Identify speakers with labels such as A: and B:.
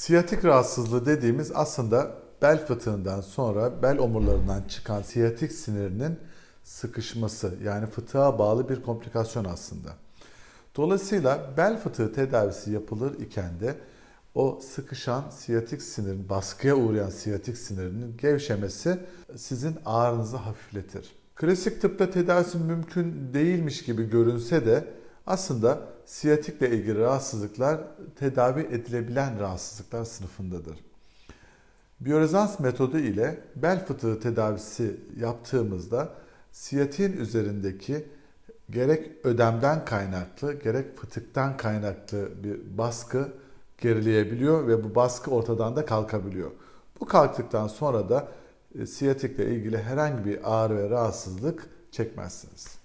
A: Siyatik rahatsızlığı dediğimiz aslında bel fıtığından sonra bel omurlarından çıkan siyatik sinirinin sıkışması yani fıtığa bağlı bir komplikasyon aslında. Dolayısıyla bel fıtığı tedavisi yapılır iken de o sıkışan siyatik sinirin, baskıya uğrayan siyatik sinirinin gevşemesi sizin ağrınızı hafifletir. Klasik tıpta tedavisi mümkün değilmiş gibi görünse de aslında siyatikle ilgili rahatsızlıklar tedavi edilebilen rahatsızlıklar sınıfındadır. Biyorezans metodu ile bel fıtığı tedavisi yaptığımızda siyatiğin üzerindeki gerek ödemden kaynaklı gerek fıtıktan kaynaklı bir baskı gerileyebiliyor ve bu baskı ortadan da kalkabiliyor. Bu kalktıktan sonra da e, siyatikle ilgili herhangi bir ağrı ve rahatsızlık çekmezsiniz.